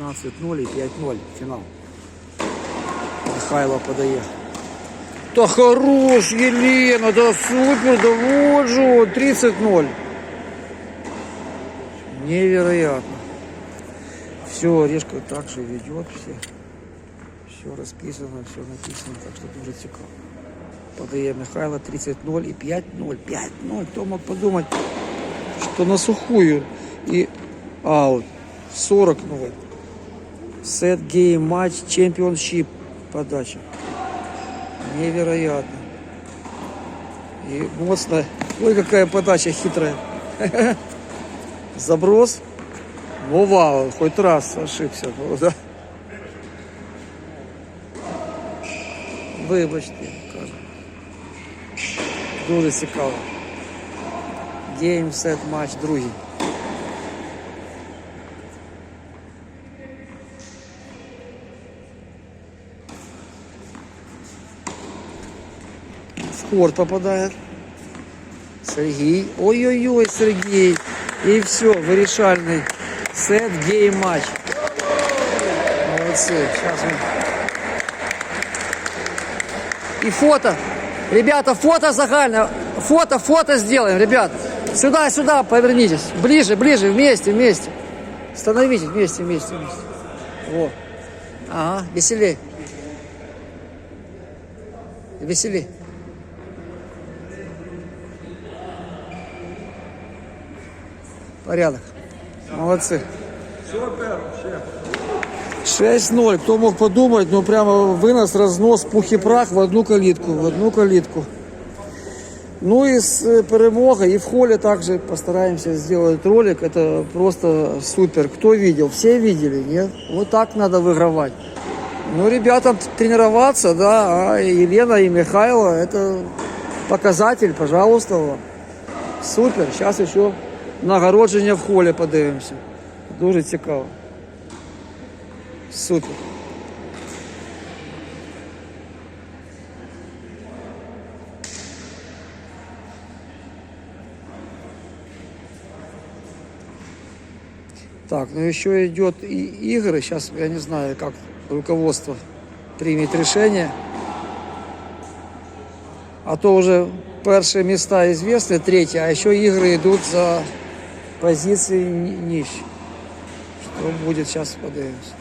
15-0 і 5-0 фінал. Михайло подає. Та хорош, Елена, да супер, да вот же он, 30-0. Невероятно. Все, Орешка также ведет все. Все расписано, все написано, так что дуже цікаво. Подає Михайло 30-0 і 5-0. 5-0. Хто мог подумати, що на сухую і аут. 40-0. Сет гейм матч чемпионшип подача. Невероятно. И моцно. Ой, какая подача хитрая. Заброс. Вова, хоть раз ошибся. було, Да? Вибачте, кажу. Дуже. Гейм, сет, матч, другий. В корт попадает. Сергей. Ой-ой-ой, Сергей. И все, вирішальний сет, гейм матч. Молодцы. Сейчас мы. И фото. Ребята, фото загально. Фото, фото сделаем, ребят. Сюда, сюда повернитесь. Ближе, ближе, вместе, вместе. Становитесь вместе, вместе, вместе. Вот. Ага, веселей. Веселей. Порядок. Молодцы. 6-0. Кто мог подумать, ну прямо вынос, разнос, пух и прах в одну калитку, в одну калитку. Ну и с э, перемогой, и в холле также постараемся сделать ролик. Это просто супер. Кто видел? Все видели, нет? Вот так надо выигрывать. Ну, ребятам тренироваться, да, а Елена и Михайло, это показатель, пожалуйста. Супер. Сейчас еще нагородження в холі подивимося. Дуже цікаво. Супер. Так, ну еще идет и игры. Сейчас я не знаю, как руководство примет решение. А то уже першие места известны, третьи, а еще игры идут за позиции ни- нищ. Что будет сейчас, подивимось.